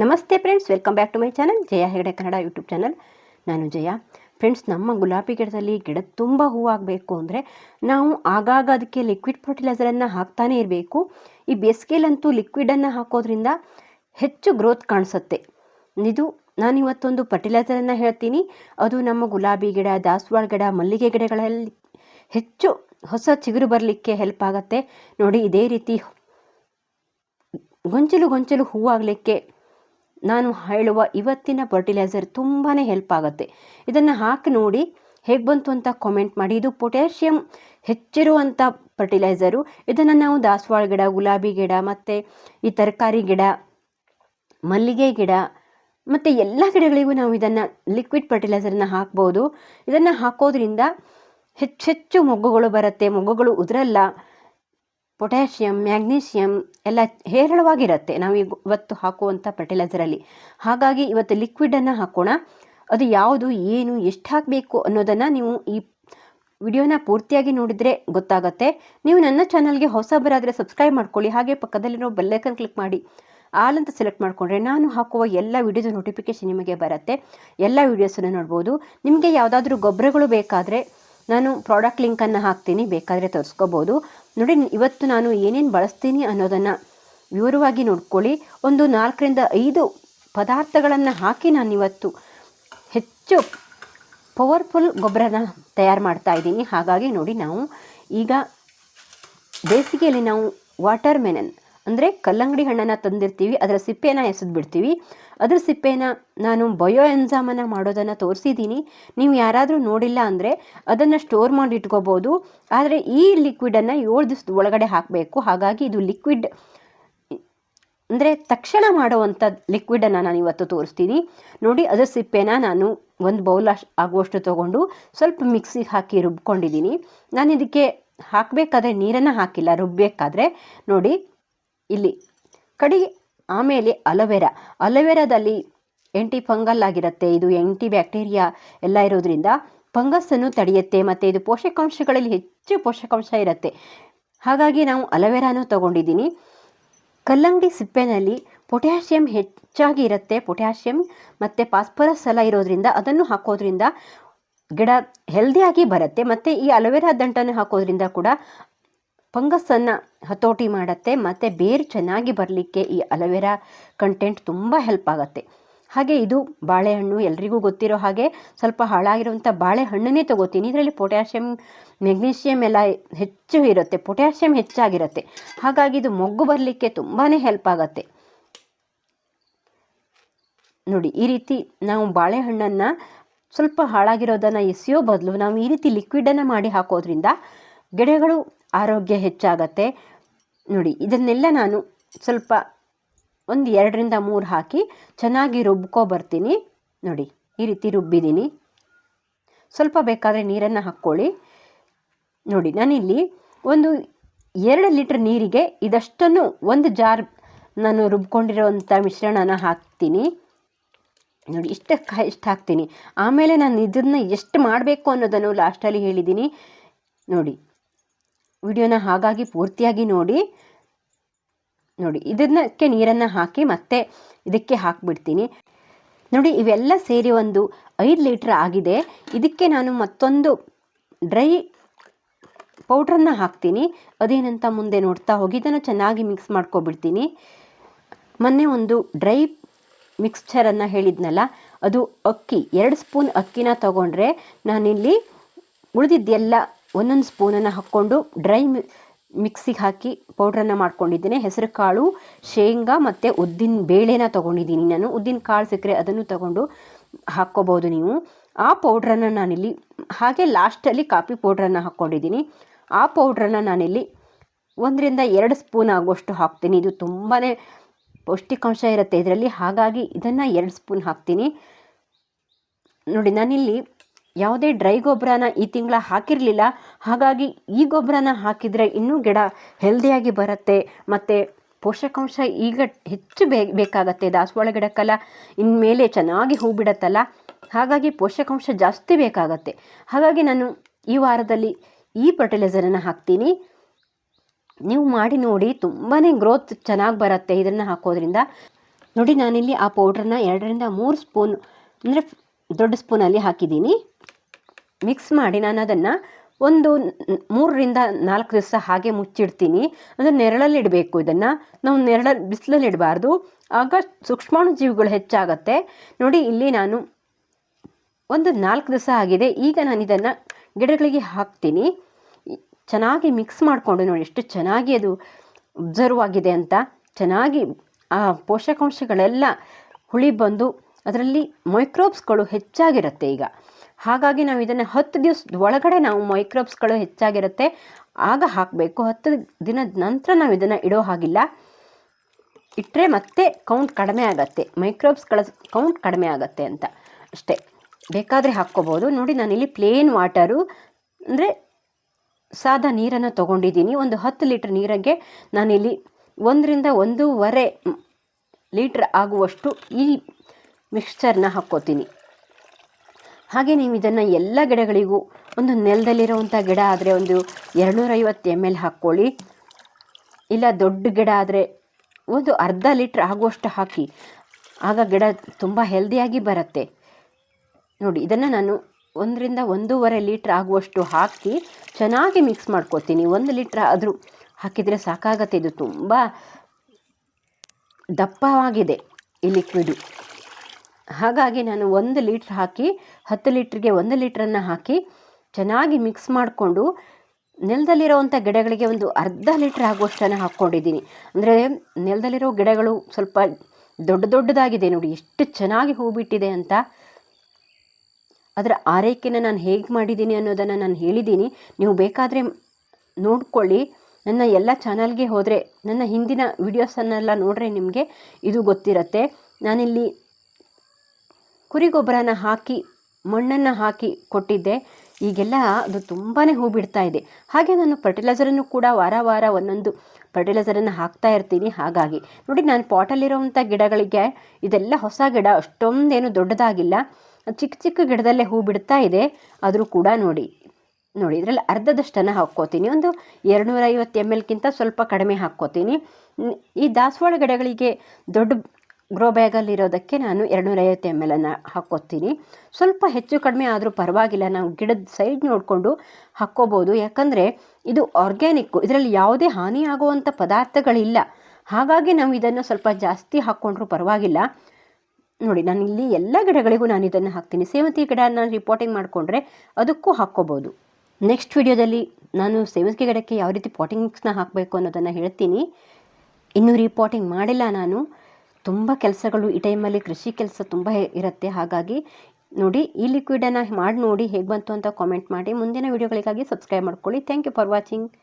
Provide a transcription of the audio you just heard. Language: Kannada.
ನಮಸ್ತೆ friends welcome back to my channel Jaya Hegde Kannada YouTube channel ನಾನು ಜಯ. ಫ್ರೆಂಡ್ಸ್ ನಮ್ಮ ಗುಲಾಬಿ ಗಿಡದಲ್ಲಿ ಗಿಡ ತುಂಬ ಹೂವಾಗಬೇಕು ಅಂದರೆ ನಾವು ಆಗಾಗ ಅದಕ್ಕೆ ಲಿಕ್ವಿಡ್ ಫರ್ಟಿಲೈಸರನ್ನು ಹಾಕ್ತಾನೇ ಇರಬೇಕು. ಈ ಬೇಸಿಗೆಲಂತೂ ಲಿಕ್ವಿಡನ್ನು ಹಾಕೋದ್ರಿಂದ ಹೆಚ್ಚು ಗ್ರೋತ್ ಕಾಣಿಸುತ್ತೆ. ಇದು ನಾನು ಇವತ್ತೊಂದು ಫರ್ಟಿಲೈಸರನ್ನು ಹೇಳ್ತೀನಿ. ಅದು ನಮ್ಮ ಗುಲಾಬಿ ಗಿಡ, ದಾಸವಾಳ ಗಿಡ, ಮಲ್ಲಿಗೆ ಗಿಡಗಳಲ್ಲಿ ಹೆಚ್ಚು ಹೊಸ ಚಿಗುರು ಬರಲಿಕ್ಕೆ ಹೆಲ್ಪ್ ಆಗುತ್ತೆ. ನೋಡಿ, ಇದೇ ರೀತಿ ಗೊಂಚಲು ಗೊಂಚಲು ಹೂವಾಗಲಿಕ್ಕೆ ನಾನು ಹೇಳುವ ಇವತ್ತಿನ ಫರ್ಟಿಲೈಸರ್ ತುಂಬಾ ಹೆಲ್ಪ್ ಆಗುತ್ತೆ. ಇದನ್ನು ಹಾಕಿ ನೋಡಿ ಹೇಗೆ ಬಂತು ಅಂತ ಕಾಮೆಂಟ್ ಮಾಡಿ. ಇದು ಪೊಟ್ಯಾಷಿಯಂ ಹೆಚ್ಚಿರುವಂಥ ಫರ್ಟಿಲೈಸರು ಇದನ್ನು ನಾವು ದಾಸವಾಳ ಗಿಡ, ಗುಲಾಬಿ ಗಿಡ, ಮತ್ತು ಈ ತರಕಾರಿ ಗಿಡ, ಮಲ್ಲಿಗೆ ಗಿಡ, ಮತ್ತು ಎಲ್ಲ ಗಿಡಗಳಿಗೂ ನಾವು ಇದನ್ನು ಲಿಕ್ವಿಡ್ ಫರ್ಟಿಲೈಸರ್ನ ಹಾಕ್ಬೋದು. ಇದನ್ನು ಹಾಕೋದ್ರಿಂದ ಹೆಚ್ಚೆಚ್ಚು ಮೊಗ್ಗುಗಳು ಬರುತ್ತೆ. ಮೊಗ್ಗುಗಳು ಉದುರಲ್ಲ. ಪೊಟ್ಯಾಷಿಯಮ್ ಮ್ಯಾಗ್ನೀಷಿಯಮ್ ಎಲ್ಲ ಹೇರಳವಾಗಿರುತ್ತೆ. ನಾವು ಇವತ್ತು ಹಾಕುವಂಥ ಫರ್ಟಿಲೈಸರಲ್ಲಿ ಹಾಗಾಗಿ ಇವತ್ತು ಲಿಕ್ವಿಡನ್ನು ಹಾಕೋಣ. ಅದು ಯಾವುದು, ಏನು, ಎಷ್ಟು ಹಾಕಬೇಕು ಅನ್ನೋದನ್ನು ನೀವು ಈ ವಿಡಿಯೋನ ಪೂರ್ತಿಯಾಗಿ ನೋಡಿದರೆ ಗೊತ್ತಾಗುತ್ತೆ. ನೀವು ನನ್ನ ಚಾನಲ್ಗೆ ಹೊಸಬರಾದರೆ ಸಬ್ಸ್ಕ್ರೈಬ್ ಮಾಡ್ಕೊಳ್ಳಿ. ಹಾಗೆ ಪಕ್ಕದಲ್ಲಿರೋ ಬೆಲ್ಲೈಕನ್ ಕ್ಲಿಕ್ ಮಾಡಿ. ಆಲ್ ಅಂತ ಸೆಲೆಕ್ಟ್ ಮಾಡಿಕೊಂಡ್ರೆ ನಾನು ಹಾಕುವ ಎಲ್ಲ ವಿಡಿಯೋದ ನೋಟಿಫಿಕೇಶನ್ ನಿಮಗೆ ಬರುತ್ತೆ. ಎಲ್ಲ ವೀಡಿಯೋಸನ್ನು ನೋಡ್ಬೋದು. ನಿಮಗೆ ಯಾವುದಾದ್ರೂ ಗೊಬ್ಬರಗಳು ಬೇಕಾದರೆ ನಾನು ಪ್ರಾಡಕ್ಟ್ ಲಿಂಕನ್ನು ಹಾಕ್ತೀನಿ, ಬೇಕಾದರೆ ತರಿಸ್ಕೋಬೋದು. ನೋಡಿ, ಇವತ್ತು ನಾನು ಏನೇನು ಬಳಸ್ತೀನಿ ಅನ್ನೋದನ್ನು ವಿವರವಾಗಿ ನೋಡ್ಕೊಳ್ಳಿ. ಒಂದು ನಾಲ್ಕರಿಂದ ಐದು ಪದಾರ್ಥಗಳನ್ನು ಹಾಕಿ ನಾನು ಇವತ್ತು ಹೆಚ್ಚು ಪವರ್ಫುಲ್ ಗೊಬ್ಬರನ ತಯಾರು ಮಾಡ್ತಾ ಇದ್ದೀನಿ. ಹಾಗಾಗಿ ನೋಡಿ, ನಾವು ಈಗ ಬೇಸಿಗೆಯಲ್ಲಿ ನಾವು ವಾಟರ್ ಮೆನನ್ ಅಂದರೆ ಕಲ್ಲಂಗಡಿ ಹಣ್ಣನ್ನು ತಂದಿರ್ತೀವಿ, ಅದರ ಸಿಪ್ಪೆನ ಎಸೆದು ಬಿಡ್ತೀವಿ. ಅದರ ಸಿಪ್ಪೆನ ನಾನು ಬಯೋ ಎನ್ಸಾಮನ್ನು ಮಾಡೋದನ್ನು ತೋರಿಸಿದ್ದೀನಿ ನೀವು ಯಾರಾದರೂ ನೋಡಿಲ್ಲ ಅಂದರೆ ಅದನ್ನು ಸ್ಟೋರ್ ಮಾಡಿ ಇಟ್ಕೋಬೋದು. ಆದರೆ ಈ ಲಿಕ್ವಿಡನ್ನು ಏಳು ದಿವಸದ ಒಳಗಡೆ ಹಾಕಬೇಕು. ಹಾಗಾಗಿ ಇದು ಲಿಕ್ವಿಡ್ ಅಂದರೆ ತಕ್ಷಣ ಮಾಡುವಂಥ ಲಿಕ್ವಿಡನ್ನು ನಾನು ಇವತ್ತು ತೋರಿಸ್ತೀನಿ. ನೋಡಿ, ಅದರ ಸಿಪ್ಪೆನ ನಾನು ಒಂದು ಬೌಲ್ ಆಗುವಷ್ಟು ತೊಗೊಂಡು ಸ್ವಲ್ಪ ಮಿಕ್ಸಿಗೆ ಹಾಕಿ ರುಬ್ಕೊಂಡಿದ್ದೀನಿ ನಾನು ಇದಕ್ಕೆ ಹಾಕಬೇಕಾದ್ರೆ ನೀರನ್ನು ಹಾಕಿಲ್ಲ ರುಬ್ಬಬೇಕಾದ್ರೆ ನೋಡಿ ಇಲ್ಲಿ. ಕಡೆಗೆ ಆಮೇಲೆ ಅಲವೆರಾ. ಅಲವೆರಾದಲ್ಲಿ ಎಂಟಿ ಫಂಗಲ್ ಆಗಿರುತ್ತೆ. ಇದು ಎಂಟಿ ಬ್ಯಾಕ್ಟೀರಿಯಾ ಎಲ್ಲ ಇರೋದ್ರಿಂದ ಫಂಗಸ್ಸನ್ನು ತಡೆಯುತ್ತೆ ಮತ್ತು ಇದು ಪೋಷಕಾಂಶಗಳಲ್ಲಿ ಹೆಚ್ಚು ಪೋಷಕಾಂಶ ಇರುತ್ತೆ. ಹಾಗಾಗಿ ನಾವು ಅಲವೆರಾನು ತಗೊಂಡಿದ್ದೀನಿ. ಕಲ್ಲಂಗಡಿ ಸಿಪ್ಪೆನಲ್ಲಿ ಪೊಟ್ಯಾಷಿಯಮ್ ಹೆಚ್ಚಾಗಿ ಇರುತ್ತೆ. ಪೊಟ್ಯಾಷಿಯಮ್ ಮತ್ತು ಫಾಸ್ಫರಸ್ ಎಲ್ಲ ಇರೋದ್ರಿಂದ ಅದನ್ನು ಹಾಕೋದ್ರಿಂದ ಗಿಡ ಹೆಲ್ದಿಯಾಗಿ ಬರುತ್ತೆ. ಮತ್ತು ಈ ಅಲೋವೆರಾ ದಂಟನ್ನು ಹಾಕೋದ್ರಿಂದ ಕೂಡ ಫಂಗಸ್ಸನ್ನು ಹತೋಟಿ ಮಾಡುತ್ತೆ, ಮತ್ತು ಬೇರು ಚೆನ್ನಾಗಿ ಬರಲಿಕ್ಕೆ ಈ ಅಲೋವೆರಾ ಕಂಟೆಂಟ್ ತುಂಬ ಹೆಲ್ಪ್ ಆಗುತ್ತೆ. ಹಾಗೆ ಇದು ಬಾಳೆಹಣ್ಣು ಎಲ್ರಿಗೂ ಗೊತ್ತಿರೋ ಹಾಗೆ ಸ್ವಲ್ಪ ಹಾಳಾಗಿರುವಂಥ ಬಾಳೆಹಣ್ಣನ್ನೇ ತಗೋತೀನಿ. ಇದರಲ್ಲಿ ಪೊಟ್ಯಾಷಿಯಮ್ ಮೆಗ್ನೀಷಿಯಮ್ ಎಲ್ಲ ಹೆಚ್ಚು ಇರುತ್ತೆ ಪೊಟ್ಯಾಷಿಯಮ್ ಹೆಚ್ಚಾಗಿರುತ್ತೆ. ಹಾಗಾಗಿ ಇದು ಮೊಗ್ಗು ಬರಲಿಕ್ಕೆ ತುಂಬಾ ಹೆಲ್ಪ್ ಆಗುತ್ತೆ. ನೋಡಿ, ಈ ರೀತಿ ನಾವು ಬಾಳೆಹಣ್ಣನ್ನು ಸ್ವಲ್ಪ ಹಾಳಾಗಿರೋದನ್ನು ಎಸೆಯೋ ಬದಲು ನಾವು ಈ ರೀತಿ ಲಿಕ್ವಿಡನ್ನು ಮಾಡಿ ಹಾಕೋದ್ರಿಂದ ಗಿಡಗಳು ಆರೋಗ್ಯ ಹೆಚ್ಚಾಗತ್ತೆ. ನೋಡಿ, ಇದನ್ನೆಲ್ಲ ನಾನು ಸ್ವಲ್ಪ ಒಂದು ಎರಡರಿಂದ ಮೂರು ಹಾಕಿ ಚೆನ್ನಾಗಿ ರುಬ್ಕೊ ಬರ್ತೀನಿ. ನೋಡಿ, ಈ ರೀತಿ ರುಬ್ಬಿದ್ದೀನಿ. ಸ್ವಲ್ಪ ಬೇಕಾದರೆ ನೀರನ್ನು ಹಾಕ್ಕೊಳ್ಳಿ. ನೋಡಿ, ನಾನಿಲ್ಲಿ ಒಂದು ಎರಡು ಲೀಟ್ರ್ ನೀರಿಗೆ ಇದಷ್ಟನ್ನು ಒಂದು ಜಾರ್ ನಾನು ರುಬ್ಕೊಂಡಿರೋವಂಥ ಮಿಶ್ರಣನ ಹಾಕ್ತೀನಿ. ನೋಡಿ, ಇಷ್ಟು ಇಷ್ಟು ಹಾಕ್ತೀನಿ. ಆಮೇಲೆ ನಾನು ಇದನ್ನು ಎಷ್ಟು ಮಾಡಬೇಕು ಅನ್ನೋದನ್ನು ಲಾಸ್ಟಲ್ಲಿ ಹೇಳಿದ್ದೀನಿ. ನೋಡಿ ವಿಡಿಯೋನ ಹಾಗಾಗಿ ಪೂರ್ತಿಯಾಗಿ ನೋಡಿ. ನೋಡಿ ಇದನ್ನಕ್ಕೆ ನೀರನ್ನು ಹಾಕಿ ಮತ್ತೆ ಇದಕ್ಕೆ ಹಾಕಿಬಿಡ್ತೀನಿ. ನೋಡಿ, ಇವೆಲ್ಲ ಸೇರಿ ಒಂದು ಐದು ಲೀಟ್ರ್ ಆಗಿದೆ. ಇದಕ್ಕೆ ನಾನು ಮತ್ತೊಂದು ಡ್ರೈ ಪೌಡ್ರನ್ನು ಹಾಕ್ತೀನಿ. ಅದೇನಂತ ಮುಂದೆ ನೋಡ್ತಾ ಹೋಗಿ, ಇದನ್ನು ಚೆನ್ನಾಗಿ ಮಿಕ್ಸ್ ಮಾಡ್ಕೊಬಿಡ್ತೀನಿ. ಮೊನ್ನೆ ಒಂದು ಡ್ರೈ ಮಿಕ್ಸ್ಚರನ್ನು ಹೇಳಿದ್ನಲ್ಲ, ಅದು ಅಕ್ಕಿ, ಎರಡು ಸ್ಪೂನ್ ಅಕ್ಕಿನ ತಗೊಂಡ್ರೆ ನಾನಿಲ್ಲಿ ಉಳಿದಿದ್ದೆಲ್ಲ ಒಂದೊಂದು ಸ್ಪೂನನ್ನು ಹಾಕ್ಕೊಂಡು ಡ್ರೈ ಮಿಕ್ಸಿಗೆ ಹಾಕಿ ಪೌಡ್ರನ್ನು ಮಾಡ್ಕೊಂಡಿದ್ದೀನಿ. ಹೆಸರು ಕಾಳು, ಶೇಂಗಾ ಮತ್ತು ಉದ್ದಿನ ಬೇಳೆನ ತೊಗೊಂಡಿದ್ದೀನಿ ನಾನು. ಉದ್ದಿನ ಕಾಳು ಸಿಕ್ಕರೆ ಅದನ್ನು ತಗೊಂಡು ಹಾಕ್ಕೋಬೋದು ನೀವು. ಆ ಪೌಡ್ರನ್ನು ನಾನಿಲ್ಲಿ, ಹಾಗೆ ಲಾಸ್ಟಲ್ಲಿ ಕಾಫಿ ಪೌಡ್ರನ್ನು ಹಾಕ್ಕೊಂಡಿದ್ದೀನಿ. ಆ ಪೌಡ್ರನ್ನು ನಾನಿಲ್ಲಿ ಒಂದರಿಂದ ಎರಡು ಸ್ಪೂನ್ ಆಗುವಷ್ಟು ಹಾಕ್ತೀನಿ. ಇದು ತುಂಬಾ ಪೌಷ್ಟಿಕಾಂಶ ಇರುತ್ತೆ ಇದರಲ್ಲಿ. ಹಾಗಾಗಿ ಇದನ್ನು ಎರಡು ಸ್ಪೂನ್ ಹಾಕ್ತೀನಿ. ನೋಡಿ, ನಾನಿಲ್ಲಿ ಯಾವುದೇ ಡ್ರೈ ಗೊಬ್ಬರನ ಈ ತಿಂಗಳ ಹಾಕಿರಲಿಲ್ಲ. ಹಾಗಾಗಿ ಈ ಗೊಬ್ಬರನ ಹಾಕಿದರೆ ಇನ್ನೂ ಗಿಡ ಹೆಲ್ದಿಯಾಗಿ ಬರುತ್ತೆ. ಮತ್ತು ಪೋಷಕಾಂಶ ಈಗ ಹೆಚ್ಚು ಬೇಕಾಗತ್ತೆ. ದಾಸವಾಳ ಗಿಡಕ್ಕೆಲ್ಲ ಇನ್ಮೇಲೆ ಚೆನ್ನಾಗಿ ಹೂ ಬಿಡತ್ತಲ್ಲ ಹಾಗಾಗಿ ಪೋಷಕಾಂಶ ಜಾಸ್ತಿ ಬೇಕಾಗತ್ತೆ. ಹಾಗಾಗಿ ನಾನು ಈ ವಾರದಲ್ಲಿ ಈ ಫರ್ಟಿಲೈಸರನ್ನು ಹಾಕ್ತೀನಿ. ನೀವು ಮಾಡಿ ನೋಡಿ ತುಂಬಾ ಗ್ರೋತ್ ಚೆನ್ನಾಗಿ ಬರುತ್ತೆ ಇದನ್ನು ಹಾಕೋದ್ರಿಂದ. ನೋಡಿ, ನಾನಿಲ್ಲಿ ಆ ಪೌಡ್ರನ್ನ ಎರಡರಿಂದ ಮೂರು ಸ್ಪೂನ್ ಅಂದರೆ ದೊಡ್ಡ ಸ್ಪೂನಲ್ಲಿ ಹಾಕಿದ್ದೀನಿ. ಮಿಕ್ಸ್ ಮಾಡಿ ನಾನು ಅದನ್ನು ಒಂದು ಮೂರರಿಂದ ನಾಲ್ಕು ದಿವಸ ಹಾಗೆ ಮುಚ್ಚಿಡ್ತೀನಿ. ಅಂದರೆ ನೆರಳಲ್ಲಿ ಇಡಬೇಕು ಇದನ್ನು. ನಾವು ನೆರಳಲ್ಲಿ ಬಿಸಿಲಲ್ಲಿ ಇಡಬಾರ್ದು. ಆಗ ಸೂಕ್ಷ್ಮಾಣು ಜೀವಿಗಳು ಹೆಚ್ಚಾಗತ್ತೆ. ನೋಡಿ, ಇಲ್ಲಿ ನಾನು ಒಂದು ನಾಲ್ಕು ದಿವಸ ಆಗಿದೆ. ಈಗ ನಾನು ಇದನ್ನು ಗಿಡಗಳಿಗೆ ಹಾಕ್ತೀನಿ. ಚೆನ್ನಾಗಿ ಮಿಕ್ಸ್ ಮಾಡಿಕೊಂಡು ನೋಡಿ, ಎಷ್ಟು ಚೆನ್ನಾಗಿ ಅದು ಅಬ್ಸರ್ವ್ ಆಗಿದೆ ಅಂತ. ಚೆನ್ನಾಗಿ ಆ ಪೋಷಕಾಂಶಗಳೆಲ್ಲ ಹುಳಿ ಬಂದು ಅದರಲ್ಲಿ ಮೈಕ್ರೋಬ್ಸ್ಗಳು ಹೆಚ್ಚಾಗಿರುತ್ತೆ ಈಗ. ಹಾಗಾಗಿ ನಾವು ಇದನ್ನು ಹತ್ತು ದಿವಸದ ಒಳಗಡೆ ನಾವು ಮೈಕ್ರೋಬ್ಸ್ಗಳು ಹೆಚ್ಚಾಗಿರುತ್ತೆ. ಆಗ ಹಾಕಬೇಕು. ಹತ್ತು ದಿನದ ನಂತರ ನಾವು ಇದನ್ನು ಇಡೋ ಹಾಗಿಲ್ಲ. ಇಟ್ಟರೆ ಮತ್ತೆ ಕೌಂಟ್ ಕಡಿಮೆ ಆಗತ್ತೆ. ಮೈಕ್ರೋಬ್ಸ್ಗಳ ಕೌಂಟ್ ಕಡಿಮೆ ಆಗತ್ತೆ ಅಂತ. ಅಷ್ಟೇ. ಬೇಕಾದರೆ ಹಾಕ್ಕೋಬೋದು. ನೋಡಿ ನಾನಿಲ್ಲಿ ಪ್ಲೇನ್ ವಾಟರು ಅಂದರೆ ಸಾದಾ ನೀರನ್ನು ತೊಗೊಂಡಿದ್ದೀನಿ. ಒಂದು ಹತ್ತು ಲೀಟ್ರ್ ನೀರಿಗೆ ನಾನಿಲ್ಲಿ ಒಂದರಿಂದ ಒಂದೂವರೆ ಲೀಟ್ರ್ ಆಗುವಷ್ಟು ಈ ಮಿಕ್ಸ್ಚರ್ನ ಹಾಕ್ಕೋತೀನಿ. ಹಾಗೆ ನೀವು ಇದನ್ನು ಎಲ್ಲ ಗಿಡಗಳಿಗೂ ಒಂದು ನೆಲದಲ್ಲಿರುವಂಥ ಗಿಡ ಆದರೆ ಒಂದು ಎರಡುನೂರೈವತ್ತು ಎಂ ಎಲ್ ಹಾಕ್ಕೊಳ್ಳಿ. ಇಲ್ಲ ದೊಡ್ಡ ಗಿಡ ಆದರೆ ಒಂದು ಅರ್ಧ ಲೀಟ್ರ್ ಆಗುವಷ್ಟು ಹಾಕಿ. ಆಗ ಗಿಡ ತುಂಬ ಹೆಲ್ದಿಯಾಗಿ ಬರುತ್ತೆ. ನೋಡಿ, ಇದನ್ನು ನಾನು ಒಂದರಿಂದ ಒಂದೂವರೆ ಲೀಟ್ರ್ ಆಗುವಷ್ಟು ಹಾಕಿ ಚೆನ್ನಾಗಿ ಮಿಕ್ಸ್ ಮಾಡ್ಕೊತೀನಿ. ಒಂದು ಲೀಟ್ರ್ ಆದರೂ ಹಾಕಿದರೆ ಸಾಕಾಗತ್ತೆ. ಇದು ತುಂಬ ದಪ್ಪವಾಗಿದೆ. ಈ ಲಿಕ್ವಿಡು ಹಾಗಾಗಿ ನಾನು ಒಂದು ಲೀಟ್ರ್ ಹಾಕಿ, ಹತ್ತು ಲೀಟ್ರಿಗೆ ಒಂದು ಲೀಟ್ರನ್ನು ಹಾಕಿ ಚೆನ್ನಾಗಿ ಮಿಕ್ಸ್ ಮಾಡಿಕೊಂಡು ನೆಲದಲ್ಲಿರೋವಂಥ ಗಿಡಗಳಿಗೆ ಒಂದು ಅರ್ಧ ಲೀಟ್ರ್ ಆಗುವಷ್ಟನ್ನು ಹಾಕ್ಕೊಂಡಿದ್ದೀನಿ. ಅಂದರೆ ನೆಲದಲ್ಲಿರೋ ಗಿಡಗಳು ಸ್ವಲ್ಪ ದೊಡ್ಡ ದೊಡ್ಡದಾಗಿದೆ ನೋಡಿ, ಎಷ್ಟು ಚೆನ್ನಾಗಿ ಹೂ ಬಿಟ್ಟಿದೆ ಅಂತ. ಅದರ ಆರೈಕೆನ ನಾನು ಹೇಗೆ ಮಾಡಿದ್ದೀನಿ ಅನ್ನೋದನ್ನು ನಾನು ಹೇಳಿದ್ದೀನಿ. ನೀವು ಬೇಕಾದರೆ ನೋಡ್ಕೊಳ್ಳಿ. ನನ್ನ ಎಲ್ಲ ಚಾನಲ್ಗೆ ಹೋದರೆ, ನನ್ನ ಹಿಂದಿನ ವೀಡಿಯೋಸನ್ನೆಲ್ಲ ನೋಡ್ರೆ ನಿಮಗೆ ಇದು ಗೊತ್ತಿರುತ್ತೆ. ನಾನಿಲ್ಲಿ ಕುರಿ ಗೊಬ್ಬರನ ಹಾಕಿ, ಮಣ್ಣನ್ನು ಹಾಕಿ ಕೊಟ್ಟಿದ್ದೆ. ಈಗೆಲ್ಲ ಅದು ತುಂಬಾ ಹೂ ಬಿಡ್ತಾ ಇದೆ. ಹಾಗೆ ನಾನು ಫರ್ಟಿಲೈಸರನ್ನು ಕೂಡ ವಾರ ವಾರ ಒಂದೊಂದು ಫರ್ಟಿಲೈಸರನ್ನು ಹಾಕ್ತಾ ಇರ್ತೀನಿ. ಹಾಗಾಗಿ ನೋಡಿ, ನಾನು ಪಾಟಲ್ಲಿರೋವಂಥ ಗಿಡಗಳಿಗೆ ಇದೆಲ್ಲ ಹೊಸ ಗಿಡ, ಅಷ್ಟೊಂದೇನು ದೊಡ್ಡದಾಗಿಲ್ಲ. ಚಿಕ್ಕ ಚಿಕ್ಕ ಗಿಡದಲ್ಲೇ ಹೂ ಬಿಡ್ತಾ ಇದೆ. ಆದರೂ ಕೂಡ ನೋಡಿ ನೋಡಿ ಇದರಲ್ಲಿ ಅರ್ಧದಷ್ಟನ್ನು ಹಾಕ್ಕೋತೀನಿ. ಒಂದು ಎರಡುನೂರೈವತ್ತು ಎಂ ಎಲ್ಗಿಂತ ಸ್ವಲ್ಪ ಕಡಿಮೆ ಹಾಕ್ಕೋತೀನಿ. ಈ ದಾಸವಾಳ ಗಿಡಗಳಿಗೆ ದೊಡ್ಡ ಗ್ರೋ ಬ್ಯಾಗಲ್ಲಿರೋದಕ್ಕೆ ನಾನು ಎರಡುನೂರೈವತ್ತು ಎಂ ಅನ್ನು ಹಾಕ್ಕೋತೀನಿ. ಸ್ವಲ್ಪ ಹೆಚ್ಚು ಕಡಿಮೆ ಆದರೂ ಪರವಾಗಿಲ್ಲ. ನಾವು ಗಿಡದ ಸೈಡ್ ನೋಡಿಕೊಂಡು ಹಾಕ್ಕೋಬೋದು. ಯಾಕಂದರೆ ಇದು ಆರ್ಗ್ಯಾನಿಕ್ಕು ಇದರಲ್ಲಿ ಯಾವುದೇ ಹಾನಿಯಾಗುವಂಥ ಪದಾರ್ಥಗಳಿಲ್ಲ. ಹಾಗಾಗಿ ನಾವು ಇದನ್ನು ಸ್ವಲ್ಪ ಜಾಸ್ತಿ ಹಾಕ್ಕೊಂಡ್ರೂ ಪರವಾಗಿಲ್ಲ. ನೋಡಿ, ನಾನು ಇಲ್ಲಿ ಎಲ್ಲ ಗಿಡಗಳಿಗೂ ನಾನು ಇದನ್ನು ಹಾಕ್ತೀನಿ. ಸೇವಂತಿಗೆ ಗಿಡ ನಾನು ರಿಪೋರ್ಟಿಂಗ್ ಮಾಡಿಕೊಂಡ್ರೆ ಅದಕ್ಕೂ ಹಾಕ್ಕೋಬೋದು. ನೆಕ್ಸ್ಟ್ ವಿಡಿಯೋದಲ್ಲಿ ನಾನು ಸೇವಂತಿಗೆ ಗಿಡಕ್ಕೆ ಯಾವ ರೀತಿ ಪಾಟಿಂಗ್ ಮಿಕ್ಸ್ನ ಹಾಕಬೇಕು ಅನ್ನೋದನ್ನು ಹೇಳ್ತೀನಿ. ಇನ್ನೂ ರಿಪೋರ್ಟಿಂಗ್ ಮಾಡಿಲ್ಲ ನಾನು. ತುಂಬ ಕೆಲಸಗಳು, ಈ ಟೈಮಲ್ಲಿ ಕೃಷಿ ಕೆಲಸ ತುಂಬ ಇರುತ್ತೆ. ಹಾಗಾಗಿ ನೋಡಿ, ಈ ಲಿಕ್ವಿಡನ್ನು ಮಾಡಿ ನೋಡಿ ಹೇಗೆ ಬಂತು ಅಂತ ಕಾಮೆಂಟ್ ಮಾಡಿ. ಮುಂದಿನ ವೀಡಿಯೋಗಳಿಗಾಗಿ ಸಬ್ಸ್ಕ್ರೈಬ್ ಮಾಡ್ಕೊಳ್ಳಿ. Thank you for watching